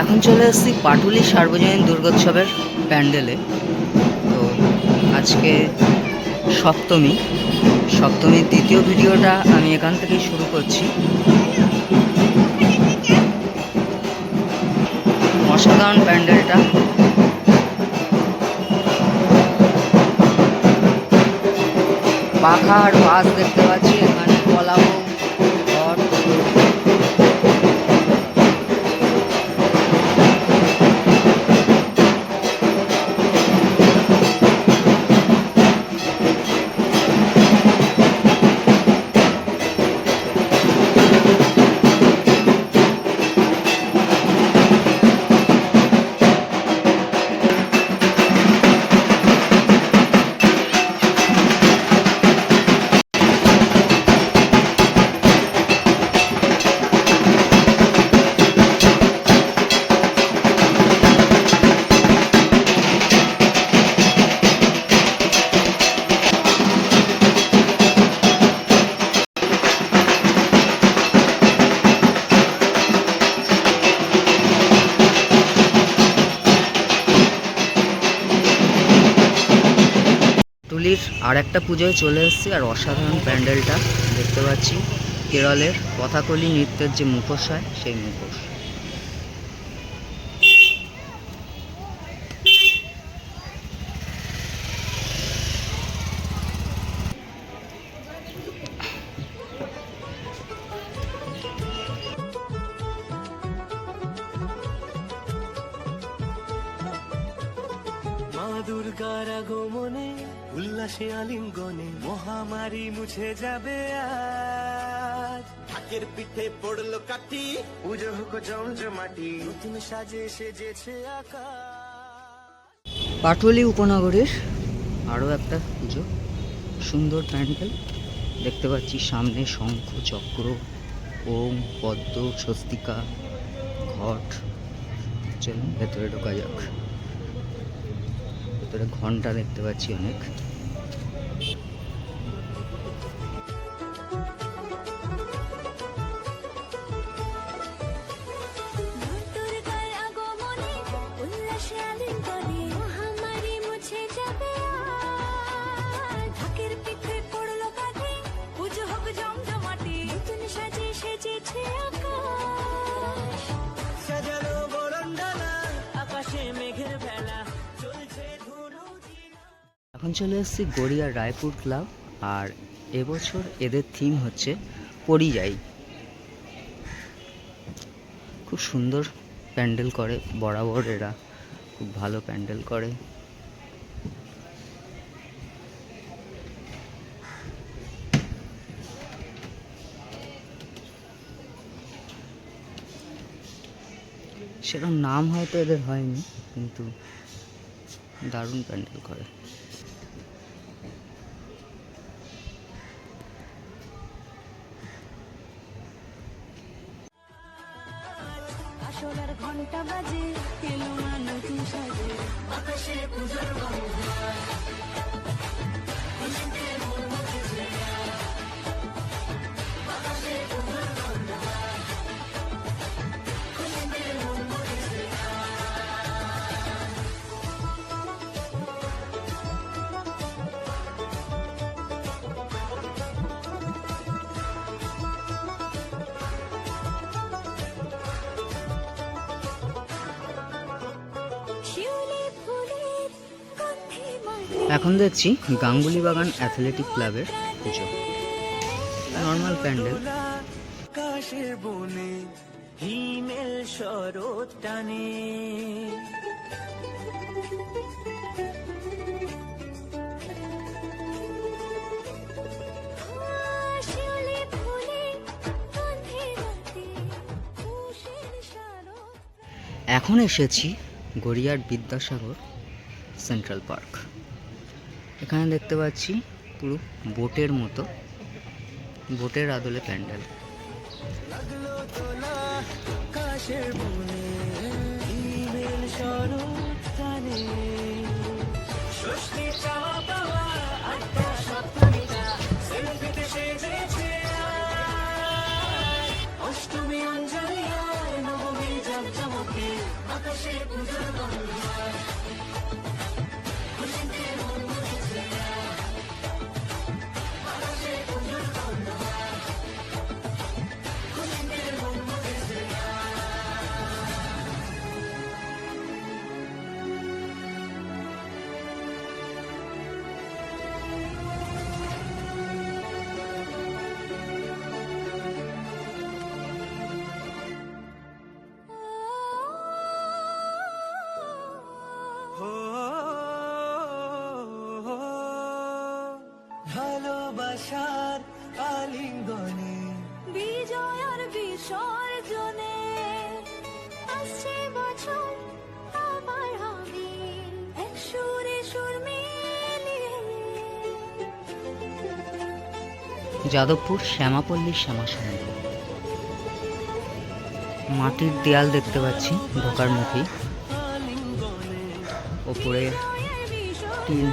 এখন চলে এসেছি পাটুলি সার্বজনীন দুর্গোৎসবের প্যান্ডেলে। তো আজকে সপ্তমী। সপ্তমীর দ্বিতীয় ভিডিওটা আমি এখান থেকেই শুরু করছি। অসাধারণ প্যান্ডেলটা। পাখা আর বাস দেখতে পাচ্ছি, এখানে ঘট টুলির আর একটা পুজোয় চলে এসেছি, আর অসাধারণ প্যান্ডেলটা দেখতে পাচ্ছি। কেরলের কথাকলি নৃত্যের যে মুখোশ হয়, সেই মুখোশ। দুর্গার আগমনে উল্লাসে আলিঙ্গনে মহামারী মুছে যাবে আজ। ঢাকের পিঠে পড়ল কাঠি। পুজো হোক জমজমাটি নতুন সাজে সেজেছে আকাশ। পাটুলি উপনগরের আরও একটা পুজো। সুন্দর প্যান্ডেল। দেখতে পাচ্ছি সামনে শঙ্খ চক্র ওম পদ্ম স্বস্তিকা ঘট। চলুন ভেতরে ঢোকা যাক। ভেতরে ঘণ্টা দেখতে পাচ্ছি অনেক। এখন চলে এসেছি গড়িয়া রায়পুর ক্লাব, আর এবছর এদের থিম হচ্ছে পরিযায়ী। খুব সুন্দর প্যান্ডেল করে বরাবর এরা, খুব ভালো প্যান্ডেল করে। সেরকম নাম হয়তো এদের হয়নি, কিন্তু দারুণ প্যান্ডেল করে। আসলার ঘণ্টা বাজে এলো মা নতুন সাজে পুজোর এখন দেখছি গাঙ্গুলি বাগান অ্যাথলেটিক ক্লাবের পুজো। নর্মাল প্যান্ডেল। আকাশের বনে হিমেল শরৎ টানে। এখন এসেছি গড়িয়ার বিদ্যাসাগর সেন্ট্রাল পার্ক। এখানে দেখতে পাচ্ছি পুরো বোটের মতো বোটের আদলে প্যান্ডেল। লাগল তোলা আকাশের বনে হিমেল যাদবপুর শ্যামাপল্লী শ্যামাসঙ্গ। মাটির দেয়াল দেখতে পাচ্ছি ঢোকার মুখে ওপরে টিন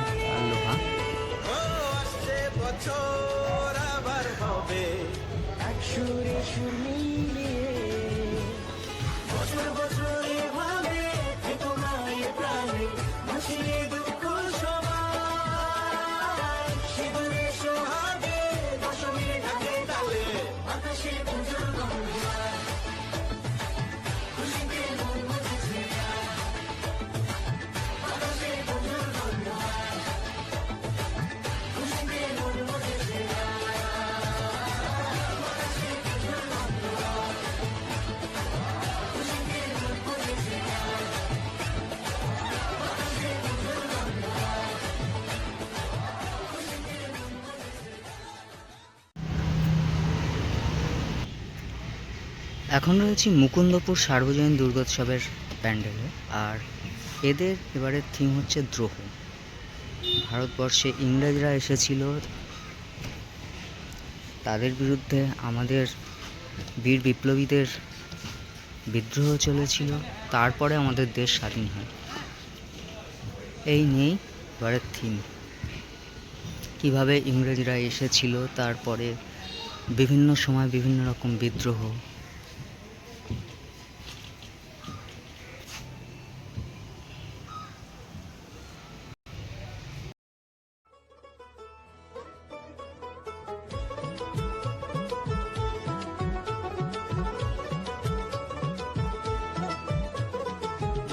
এখন রয়েছি মুকুন্দপুর সার্বজনীন দুর্গোৎসবের প্যান্ডেলে আর এদের এবারের থিম হচ্ছে দ্রোহ। ভারতবর্ষে ইংরেজরা এসেছিল। তাদের বিরুদ্ধে আমাদের বীর বিপ্লবীদের বিদ্রোহ চলেছিল। তারপরে আমাদের দেশ স্বাধীন হয়। এই নিয়েই এবারের থিম কীভাবে ইংরেজরা এসেছিল, তারপরে বিভিন্ন সময় বিভিন্ন রকম বিদ্রোহ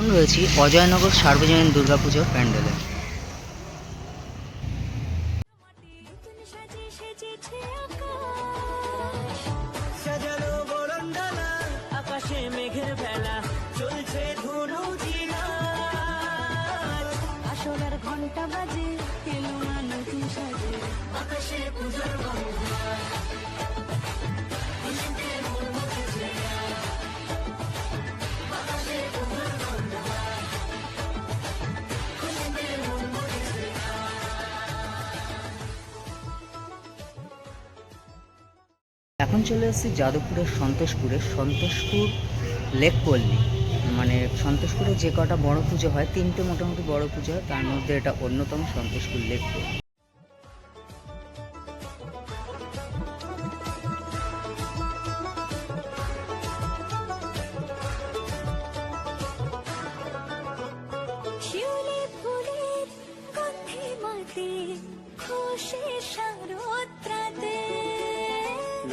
এখন রয়েছি অজয়নগর সার্বজনীন দুর্গাপুজোর প্যান্ডেলে। সাজে। সেজেছে আকাশ এখন চলে এসেছি যাদবপুরের সন্তোষপুরে। সন্তোষপুর লেক পল্লী। মানে সন্তোষপুরে যে কটা বড় পুজো হয়, তিনটে মোটামুটি বড় পুজো হয়, তার মধ্যে এটা অন্যতম সন্তোষপুর লেক পল্লী।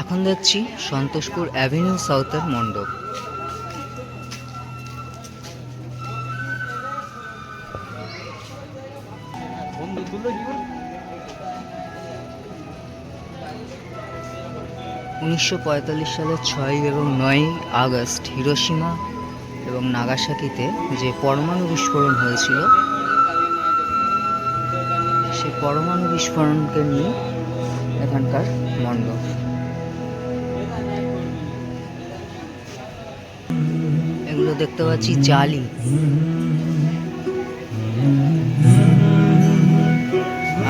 এখন দেখছি সন্তোষপুর অ্যাভিনিউ সাউথের মণ্ডপ। উনিশশো পঁয়তাল্লিশ সালের ছয় এবং নয়ই আগস্ট হিরোশিমা এবং নাগাসাকিতে যে পরমাণু বিস্ফোরণ হয়েছিল, সেই পরমাণু বিস্ফোরণকে নিয়ে এখানকার মণ্ডপ। এগুলো দেখতে পাচ্ছি জালি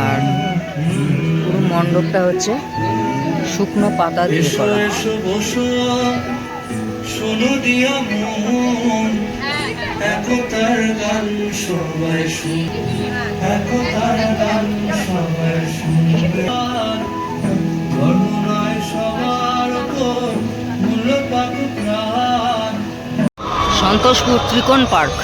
আর পুরো মণ্ডপটা হচ্ছে শুকনো পাতা দিয়ে করা। শোনো দিয়া মন। একতার গান সবাই শুন একতার গান সবাই শুনবে। নয় সবার উপর মূল্য পাক প্রাণ। সন্তোষপুর ত্রিকোণ পার্ক।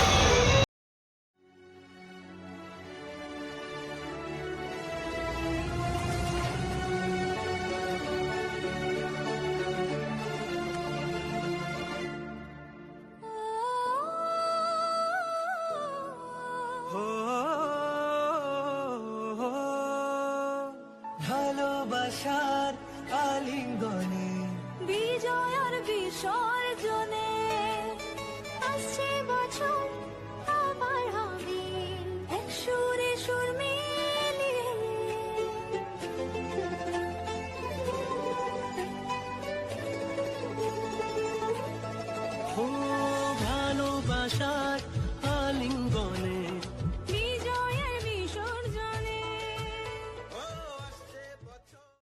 说。